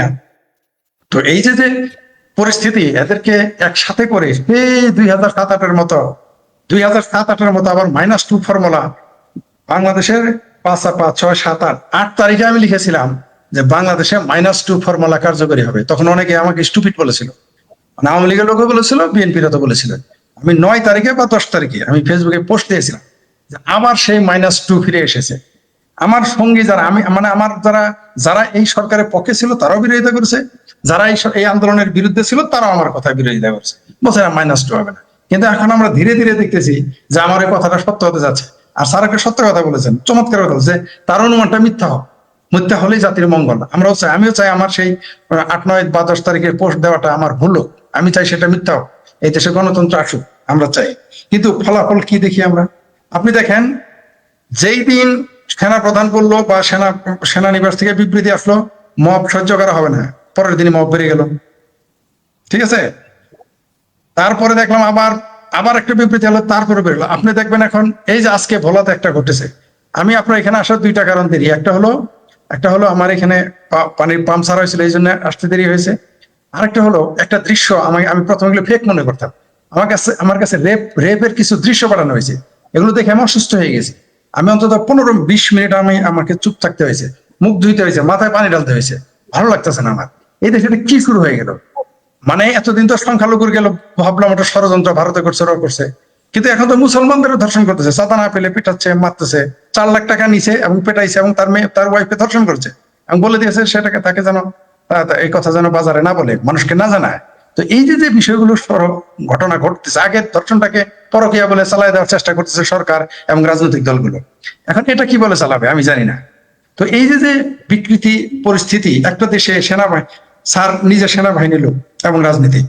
না। তো এই যে যে পরিস্থিতি, এদেরকে একসাথে করে, এই দুই হাজার সাত আটের মতো, দুই হাজার সাত আটের মতো আবার মাইনাস টু ফর্মুলা বাংলাদেশের পাঁচ পাঁচ, ছয়, সাত, আট আট তারিখে আমি লিখেছিলাম যে বাংলাদেশে মাইনাস টু ফর্মুলা কার্যকরী হবে। তখন অনেকে আমাকে স্টুপিড বলেছিল। মানে আওয়ামী লীগের লোকও বলেছিল বিএনপির তো বলেছিল। আমি নয় তারিখে বা দশ তারিখে আমি ফেসবুকে পোস্ট দিয়েছিলাম যে আবার সেই মাইনাস টু ফিরে এসেছে। আমার সঙ্গী যারা, আমি মানে আমার যারা যারা এই সরকারের পক্ষে ছিল, তারাও বিরোধিতা করেছে। যারা এই আন্দোলনের বিরুদ্ধে ছিল, তারাও আমার কথা বিরোধিতা করছে। বলছে মাইনাস টু হবে না। কিন্তু এখন আমরা ধীরে ধীরে দেখতেছি যে আমার এই কথাটা সত্য হতে যাচ্ছে। আর স্যার একটা সত্য কথা বলেছেন, চমৎকার কথা বলছে, তার অনুমানটা মিথ্যা হোক। মিথ্যা হলেই জাতির মঙ্গল। আমরাও চাই, আমিও চাই আমার সেই আট, নয় বা দশ তারিখে পোস্ট দেওয়াটা আমার ভুল হোক। আমি চাই সেটা মিথ্যা হোক। এই দেশে গণতন্ত্র আসুক, আমরা চাই। কিন্তু ফলাফল কি দেখি আমরা? আপনি দেখেন, যেই দিন সেনা প্রধান বলল বা সেনা, সেনানিবাস থেকে বিবৃতি আসলো, মব সহ্য করা হবে না। পরের দিনই মব বেড়ে গেল। ঠিক আছে? তারপরে দেখলাম আবার আবার একটা বিবৃতি হলো তারপরে বেরোলো আপনি দেখবেন এখন, এই যে আজকে ভোলাতে একটা ঘটেছে। আমি আপনার এখানে আসার দুইটা কারণ দেরি। একটা হলো একটা হলো আমার এখানে পানির পাম্প সারা হয়েছিল, এই জন্য আসতে দেরি হয়েছে। আরেকটা হলো, একটা দৃশ্য আমাকে আমি প্রথমে এগুলো ফেক মনে করতাম। আমার কাছে আমার কাছে রেপ রেপের কিছু দৃশ্য পাঠানো হয়েছে। এগুলো দেখে আমি অসুস্থ হয়ে গেছি। আমি অন্তত পনেরো বিশ মিনিট আমি আমাকে চুপ থাকতে হয়েছে, মুখ ধুইতে হয়েছে, মাথায় পানি ঢালতে হয়েছে। ভালো লাগতেছে না আমার। এই দেশে কি শুরু হয়ে গেল? মানে এতদিন তো সংখ্যালঘুর গেল, ভাবলাম ওটা ষড়যন্ত্র ভারতে করছে ওরা করছে। কিন্তু এখন তো মুসলমানদেরও ধর্ষণ করতেছে চাঁদা না পেলে পিটাচ্ছে, মারতেছে, চার লাখ টাকা নিছে এবং পেটাইছে এবং তার মেয়ে, তার ওয়াইফকে ধর্ষণ করছে। এবং বলে দিয়েছে সেটাকে তাকে যেন এই কথা যেন বাজারে না বলে, মানুষকে না জানায়। তো এই যে যে বিষয়গুলো ঘটনা ঘটতেছে আগে ধর্ষণটাকে পরকিয়া বলে চালাই দেওয়ার চেষ্টা করতেছে সরকার এবং রাজনৈতিক দলগুলো। এখন এটা কি বলে চালাবে? আমি জানি না। তো এই যে যে বিকৃতি পরিস্থিতি একটা দেশে সেনাবাহিনী স্যার নিজে সেনাবাহিনী লোক এবং রাজনীতি।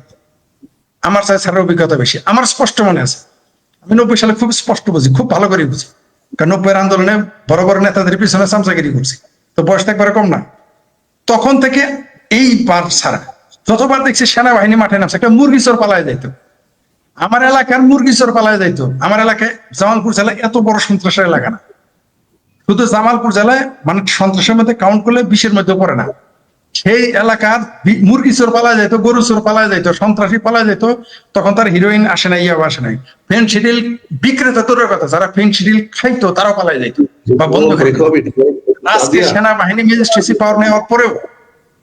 আমার চাই স্যারের অভিজ্ঞতা বেশি। আমার স্পষ্ট মনে আছে। আমি নব্বই সালে খুব স্পষ্ট বুঝি, খুব ভালো করে বুঝি। কারণ নব্বইয়ের আন্দোলনে বড় বড় নেতাদের পিছনে চামচাগিরি করছি। তো বয়সটা একবারে কম না। তখন থেকে এই এইবার ছাড়া, যতবার দেখছি সেনাবাহিনী মাঠে নামছে, একটা মুরগি চোর পালায় যাইতো। আমার এলাকার মুরগি চোর পালায় যাইতো। আমার এলাকায় জামালপুর জেলা এত বড় সন্ত্রাসের এলাকা না। শুধু জামালপুর জেলায় মানে সন্ত্রাসের মধ্যে কাউন্ট করলে বিশের মধ্যে পড়ে না। সেই এলাকার মুরগি চোর পালা যেত গরু চোর পালা যেত সন্ত্রাসী পালা যেত তখন তার হিরোইন আসে নাই ইয়াবা আসে নাই। ফেনসিডিল বিক্রেতা তোরের কথা যারা ফেনসিডিল খাইতো তারাও পালাই যেত বা বন্ধ করে আজকে সেনাবাহিনী ম্যাজিস্ট্রেসি পাওয়ার নেওয়ার পরেও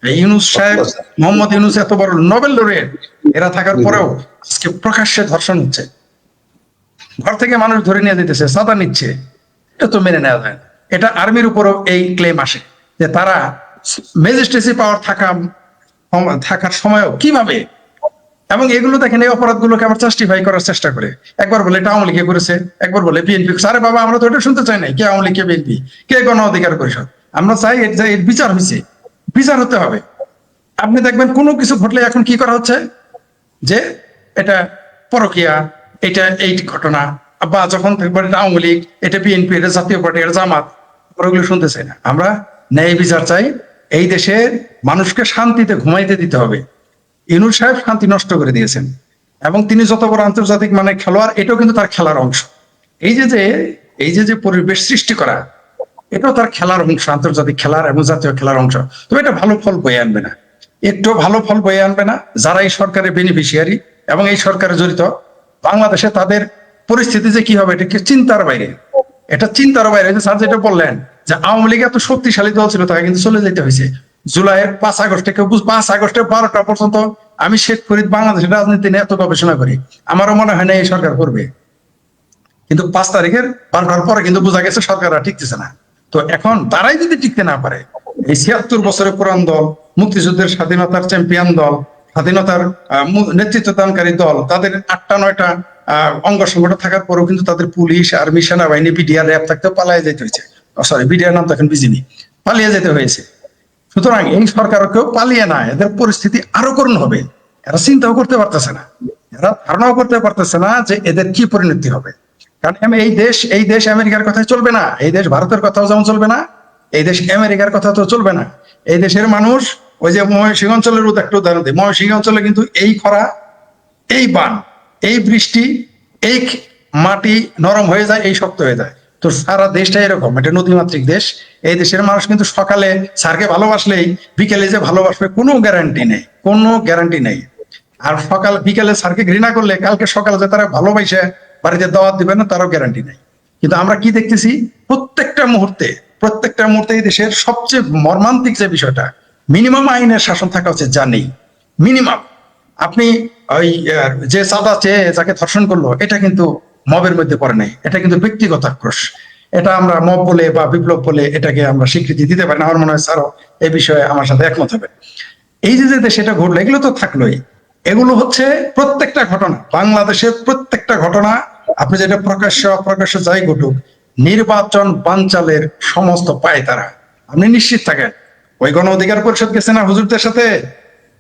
ইউনুস সাহেব মোহাম্মদ ইউনুস এত বড় নোবেল এরা থাকার পরেও আজকে প্রকাশ্যে ধর্ষণ হচ্ছে। ঘর থেকে মানুষ ধরে নিয়ে যেতেছে সাদা নিচ্ছে। এটা তো মেনে নেওয়া যায় এটা আর্মির উপরও এই ক্লেম আসে যে তারা ম্যাজিস্ট্রেসি পাওয়ার থাকা থাকার সময়ও কীভাবে? এবং এগুলো দেখেন এই অপরাধগুলোকে আবার জাস্টিফাই করার চেষ্টা করে। একবার বলে এটা আওয়ামী লীগে করেছে একবার বলে বিএনপি আরে বাবা আমরা তো এটা শুনতে চাই নাই। কে আওয়ামী লীগ কে বিএনপি? কে গণ অধিকার পরিষদ? আমরা চাই এর বিচার হয়েছে বিচার হতে হবে। আপনি দেখবেন কোনো কিছু ঘটলে এখন কি করা হচ্ছে? যে এটা পরকিয়া, এটা এই ঘটনা, বা যখন আওয়ামী লীগ, এটা বিএনপি, এটা জাতীয় পার্টি, এটা জামাত ওগুলো শুনতে চাই না। আমরা ন্যায় বিচার চাই। এই দেশে মানুষকে শান্তিতে ঘুমাইতে দিতে হবে। ইনুর সাহেব শান্তি নষ্ট করে দিয়েছেন। এবং তিনি যত বড় আন্তর্জাতিক মানে খেলোয়াড়, এটাও কিন্তু তার খেলার অংশ। এই যে যে, এই যে যে পরিবেশ সৃষ্টি করা এটাও তার খেলার অংশ, আন্তর্জাতিক খেলার এবং জাতীয় খেলার অংশ। তবে এটা ভালো ফল বয়ে আনবে না। একটু ভালো ফল বয়ে আনবে না যারা এই সরকারের বেনিফিশিয়ারি এবং এই সরকারে জড়িত। বাংলাদেশে তাদের পরিস্থিতি যে কি হবে, এটা কি চিন্তার বাইরে? এটা চিন্তার বাইরে, যে স্যার যেটা বললেন, যে আওয়ামী লীগ এত শক্তিশালী দল ছিল, তাকে কিন্তু চলে যেতে হয়েছে। জুলাইয়ের পাঁচ আগস্ট থেকে পাঁচ আগস্টের বারোটা পর্যন্ত আমি শেখ ফরিদ বাংলাদেশের রাজনীতি নিয়ে এত গবেষণা করি। আমারও মনে হয় না এই সরকার করবে। কিন্তু পাঁচ তারিখের বারোটার পরে কিন্তু বোঝা গেছে সরকাররা টিকতেছে না। তো এখন তারাই যদি টিকতে না পারে, এই ছিয়াত্তর বছরের পুরান দল, মুক্তিযুদ্ধের স্বাধীনতার চ্যাম্পিয়ন দল, স্বাধীনতার নেতৃত্ব দানকারী দল, তাদের আটটা, নয়টা অঙ্গ সংগঠন থাকার পরেও কিন্তু তাদের পুলিশ, আর্মি, সেনাবাহিনী, বিডিআর, র্যাব থাকতে পালিয়ে যেতে হয়েছে। সরি বিডিআর নাম তো এখন বিজিবি পালিয়ে যেতে হয়েছে। সুতরাং এই সরকারকেও পালিয়ে না, এদের পরিস্থিতি আরও করুণ হবে। এরা চিন্তাও করতে পারতেছে না। এরা ধারণাও করতে পারতেছে না যে এদের কি পরিণতি হবে। কারণ এই দেশ এই দেশ আমেরিকার কথাই চলবে না। এই দেশ ভারতের কথাও যেমন চলবে না, এই দেশ আমেরিকার কথা তো চলবে না। এই দেশের মানুষ ওই যে ময়মনসিংহ অঞ্চলের একটা উদাহরণ দিই। ময়মনসিংহ অঞ্চলে কিন্তু এই খরা, এই বান, এই বৃষ্টি, এই মাটি নরম হয়ে যায়, এই শক্ত হয়ে যায়। তো সারা দেশটা এরকম, এটা নদীমাতৃক দেশ। এই দেশের মানুষ কিন্তু সকালে স্যারকে ভালোবাসলেই বিকেলে যে ভালোবাসবে কোনো গ্যারান্টি নেই, কোনো গ্যারান্টি নেই। আর সকাল বিকেলে স্যারকে ঘৃণা করলে কালকে সকালে যে তারা ভালোবাসে বাড়িতে দাওয়াত দিবে না, তারও গ্যারান্টি নেই। কিন্তু আমরা কি দেখতেছি? প্রত্যেকটা মুহূর্তে প্রত্যেকটা মুহূর্তে এই দেশের সবচেয়ে মর্মান্তিক যে বিষয়টা মিনিমাম আইনের শাসন থাকা উচিত, যা নেই। মিনিমাম আপনি ওই যে চাঁদা চেয়ে যাকে ধর্ষণ করল, এটা কিন্তু মবের মধ্যে পড়ে নাই। এটা কিন্তু ব্যক্তিগত আক্রোশ। এটা আমরা মব বলে বা বিপ্লব বলে এটাকে আমরা স্বীকৃতি দিতে পারি না। আমার মনে হয় স্যারও এই বিষয়ে আমার সাথে একমত হবে। এই যে যে এটা ঘটলো, এগুলো তো থাকলোই। এগুলো হচ্ছে প্রত্যেকটা ঘটনা, বাংলাদেশের প্রত্যেকটা ঘটনা আপনি যেটা প্রকাশ্য অপ্রকাশ্য যাই ঘটুক, নির্বাচন বানচালের সমস্ত পায় তারা। আপনি নিশ্চিত থাকেন? ওই গণ অধিকার পরিষদ গেছে না হুজুরদের সাথে?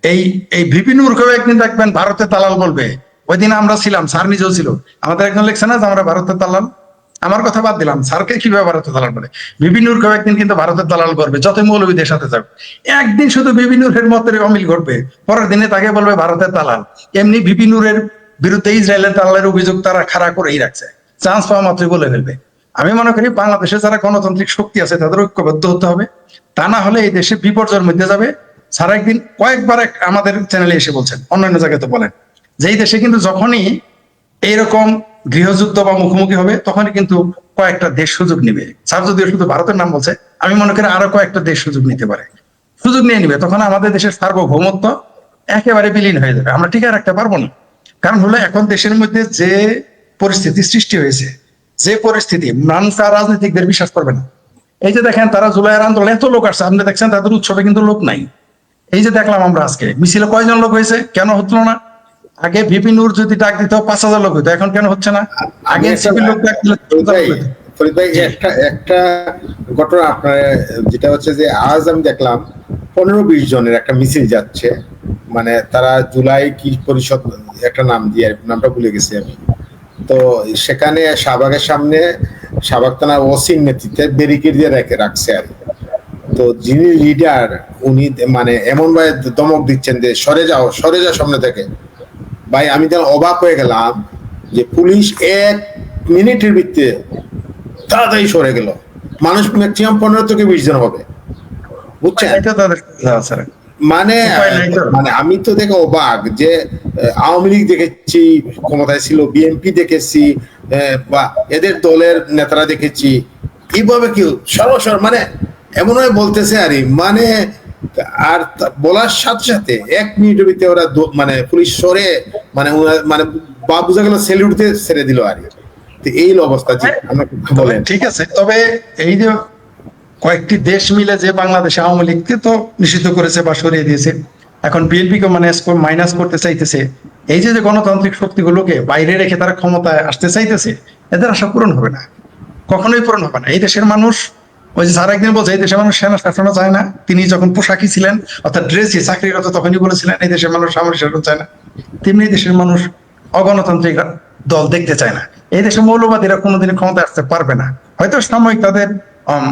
এই এই ভিপি নূরকেও একদিন দেখবেন ভারতের দালাল বলবে। ওই দিন আমরা ছিলাম, স্যার নিজেও ছিল। আমাদের একজন লেখছে না যে আমরা ভারতের দালাল? আমার কথা বাদ দিলাম, স্যারকে কীভাবে ভারতের দালাল বলে? বিভিন্নুরকেও একদিন কিন্তু ভারতের দালাল করবে, যত মৌলবীদের সাথে যাবে একদিন শুধু বিভিন্নুরের মতের অমিল ঘটবে, পরের দিনে তাকে বলবে ভারতের দালাল। এমনি বিভিন্নুরের বিরুদ্ধে ইসরায়েলের দালালের অভিযোগ তারা খাড়া করেই রাখছে। চান্স পাওয়া মাত্রই বলে ফেলবে। আমি মনে করি বাংলাদেশে যারা গণতান্ত্রিক শক্তি আছে, তাদের ঐক্যবদ্ধ হতে হবে। তা না হলে এই দেশে বিপর্যয়ের মধ্যে যাবে। সারা একদিন কয়েকবার আমাদের চ্যানেলে এসে বলছেন, অন্যান্য জায়গায় তো বলেন, যে এই দেশে কিন্তু যখনই এইরকম গৃহযুদ্ধ বা মুখোমুখি হবে, তখনই কিন্তু কয়েকটা দেশ সুযোগ নিবে। স্যার যদিও শুধু ভারতের নাম বলছে, আমি মনে করি আরও কয়েকটা দেশ সুযোগ নিতে পারে। সুযোগ নিয়ে নিবে, তখন আমাদের দেশের সার্বভৌমত্ব একেবারে বিলীন হয়ে যাবে। আমরা টিকে রাখতে পারব না। কারণ হলো এখন দেশের মধ্যে যে পরিস্থিতি সৃষ্টি হয়েছে যে পরিস্থিতি মানুষ আর রাজনীতিকদের বিশ্বাস করবে না। এই যে দেখেন তারা জুলাইয়ের আন্দোলন এত লোক আসছে আপনি দেখছেন তাদের উৎসবে কিন্তু লোক নাই। এই যে দেখলাম আমরা আজকে মিছিলে কয়জন লোক হয়েছে কেন হতো না? আগে ভিপি নূর যদি ডাক দিত পাঁচ হাজার লোক হইতো এখন কেন হচ্ছে না? আগে লোক ডাক দিলে ফরিদ ভাই, 10,000 লোক হইতো। ফরিদ ভাই একটা একটা ঘটনা আপনার যেটা হচ্ছে যে আজ আমি দেখলাম পনেরো বিশ জনের একটা মিছিল যাচ্ছে মানে তারা জুলাই কি পরিষদ একটা নাম দিয়ে নামটা ভুলে গেছি আমি। তো সেখানে শাহবাগের সামনে, শাহবাগ থানার ওসির নেতৃত্বে ব্যারিকেড দিয়ে রেখে রাখছে আর। তো যিনি লিডার, উনি মানে এমন ভাবে দমক দিচ্ছেন যে, সরে যাও সরে যাও সামনে থেকে। ভাই, আমি তো অবাক হয়ে গেলাম যে পুলিশ এক মিনিটের ভিত্তিতে তাড়াতাড়ি সরে গেল। মানুষ ম্যাক্সিমাম পনেরো থেকে বিশ জন হবে। বুঝছেন? মানে। মানে আমি তো দেখে অবাক যে আওয়ামী লীগ দেখেছি ক্ষমতায় ছিল বিএনপি দেখেছি বা এদের দলের নেতারা দেখেছি। এইভাবে কেউ সর্বসর মানে এমন বলতেছে আরে মানে আর বলার সাথে সাথে এক মিনিটের ভিতরে ওরা মানে পুলিশ সরে মানে মানে বা বুঝা গেল সেলিউট ছেড়ে দিল আর এই অবস্থা বলেন। ঠিক আছে তবে এই যে কয়েকটি দেশ মিলে যে বাংলাদেশে আওয়ামী লীগকে তো নিষিদ্ধ করেছে বা সরিয়ে দিয়েছে, এখন বিএনপি কে মানে মাইনাস করতে চাইতেছে। এই যে যে গণতান্ত্রিক শক্তিগুলোকে বাইরে রেখে তারা ক্ষমতায় আসতে চাইতেছে, এদের আশা পূরণ হবে না। কখনোই পূরণ হবে না। এই দেশের মানুষ, ওই যে সারা একদিন বলছে, এই দেশের মানুষ সেনা শাসনও চায় না। তিনি যখন পোশাকি ছিলেন, অর্থাৎ ড্রেসই চাকরিরত তখনই বলেছিলেন, এই দেশের মানুষ সামরিক শাসন চায় না। তেমনি দেশের মানুষ অগণতান্ত্রিক দল দেখতে চায় না। এই দেশের মৌলবাদীরা কোনোদিন ক্ষমতায় আসতে পারবে না। হয়তো সাময়িক তাদের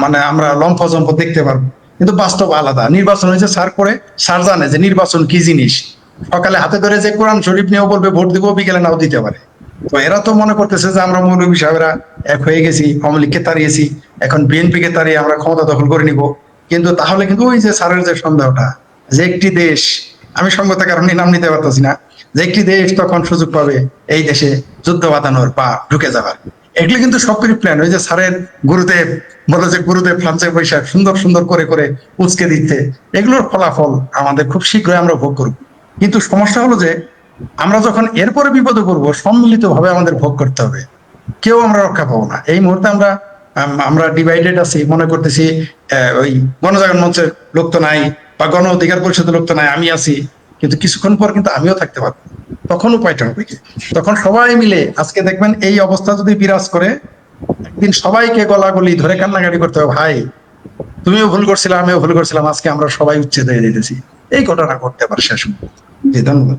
মানে আমরা লম্ফ জম্প দেখতে পারব। কিন্তু বাস্তব আলাদা। নির্বাচন হয়েছে সার করে সার জানে যে নির্বাচন কি জিনিস। সকালে হাতে ধরে যে কোরআন শরীফ নিয়েও বলবে, ভোট দিব, বিকেলে নাও দিতে পারে। তো এরা তো মনে করতেছে যে আমরা মৌলবী সাহেবরা এক হয়ে গেছি, আওয়ামী লীগকে তাড়িয়েছি, এখন বিএনপি কে তাড়িয়ে আমরা ক্ষমতা দখল করে নিব। কিন্তু তাহলে কিন্তু ওই যে সারের যে সন্দেহটা, যে একটি দেশ, আমি সঙ্গতা কারণে নাম নিতে পারতেছি না, যে একটি দেশ তখন সুযোগ পাবে এই দেশে যুদ্ধ বাঁধানোর বা ঢুকে যাবার এগুলো কিন্তু সবকিছু প্ল্যান ওই যে স্যারের গুরুদেব বলে যে, গুরুদেব ফ্রান্সে বৈশাখ সুন্দর সুন্দর করে করে উচকে দিচ্ছে এগুলোর ফলাফল আমাদের খুব শীঘ্রই আমরা ভোগ করব। কিন্তু সমস্যা হলো যে, আমরা যখন এরপরে বিপদে পড়ব সম্মিলিত ভাবে আমাদের ভোগ করতে হবে। কেউ আমরা রক্ষা পাবো না। এই মুহূর্তে আমরা আমরা ডিভাইডেড আছি, মনে করতেছি ওই গণজাগরণ মঞ্চের লোক তো নাই বা গণ অধিকার পরিষদের লোক তো নাই, আমি আছি। কিন্তু কিছুক্ষণ পর কিন্তু আমিও থাকতে পারব তখন উপায়টা হবে তখন সবাই মিলে আজকে দেখবেন এই অবস্থা যদি বিরাজ করে একদিন সবাইকে গলা গলাগলি ধরে কান্নাকাটি করতে হবে, ভাই, তুমিও ভুল করছিলাম আমিও ভুল করছিলাম, আজকে আমরা সবাই উচ্ছেদ হয়ে যেতেছি এই ঘটনা ঘটতে পারে শেষ। ধন্যবাদ